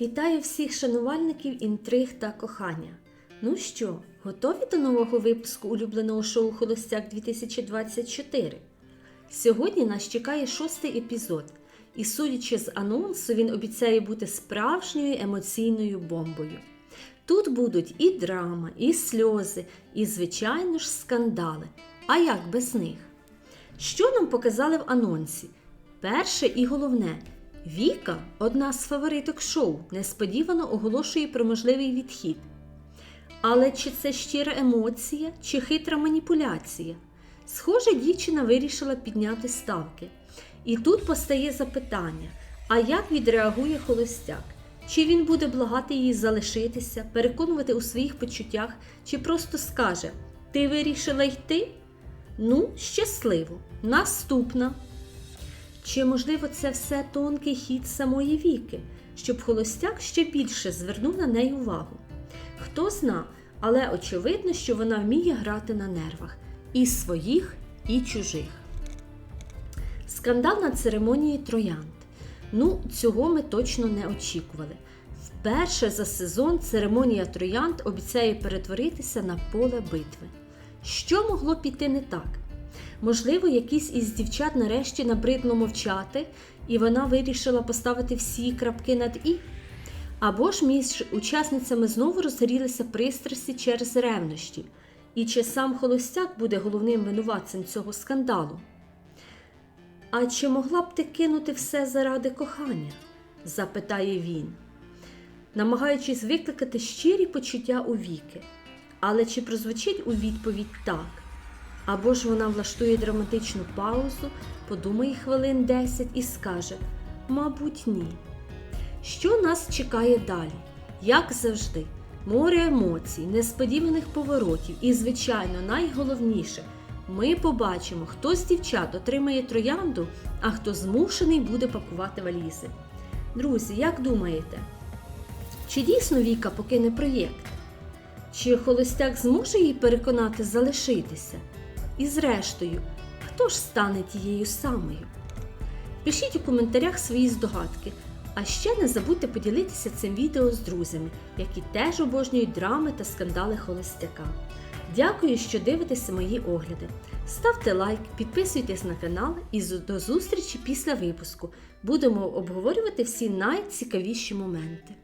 Вітаю всіх шанувальників інтриг та кохання. Ну що, готові до нового випуску улюбленого шоу Холостяк 2024? Сьогодні нас чекає шостий епізод, і судячи з анонсу, він обіцяє бути справжньою емоційною бомбою. Тут будуть і драма, і сльози, і, звичайно ж, скандали. А як без них? Що нам показали в анонсі? Перше і головне, Віка, одна з фавориток шоу, несподівано оголошує про можливий відхід. Але чи це щира емоція, чи хитра маніпуляція? Схоже, дівчина вирішила підняти ставки. І тут постає запитання: а як відреагує холостяк? Чи він буде благати її залишитися, переконувати у своїх почуттях, чи просто скаже: Ти вирішила йти? Ну, щасливо. Наступна. Чи, можливо, це все тонкий хід самої віки, щоб холостяк ще більше звернув на неї увагу? Хто зна, але очевидно, що вона вміє грати на нервах і своїх, і чужих. Скандал на церемонії троянд. Ну, цього ми точно не очікували. Вперше за сезон церемонія троянд обіцяє перетворитися на поле битви. Що могло піти не так? Можливо, якийсь із дівчат нарешті набридло мовчати, і вона вирішила поставити всі крапки над і. Або ж між учасницями знову розгорілися пристрасті через ревнощі, і чи сам холостяк буде головним винуватцем цього скандалу? А чи могла б ти кинути все заради кохання? запитає він, намагаючись викликати щирі почуття у віки. Але чи прозвучить у відповідь так? Або ж вона влаштує драматичну паузу, подумає хвилин 10 і скаже: Мабуть, ні. Що нас чекає далі? Як завжди, море емоцій, несподіваних поворотів і, звичайно, найголовніше, ми побачимо, хто з дівчат отримає троянду, а хто змушений буде пакувати валізи. Друзі, як думаєте, чи дійсно Віка покине проєкт? Чи холостяк зможе її переконати залишитися? І зрештою, хто ж стане тією самою? Пишіть у коментарях свої здогадки, а ще не забудьте поділитися цим відео з друзями, які теж обожнюють драми та скандали холостяка. Дякую, що дивитеся мої огляди. Ставте лайк, підписуйтесь на канал і до зустрічі після випуску. Будемо обговорювати всі найцікавіші моменти.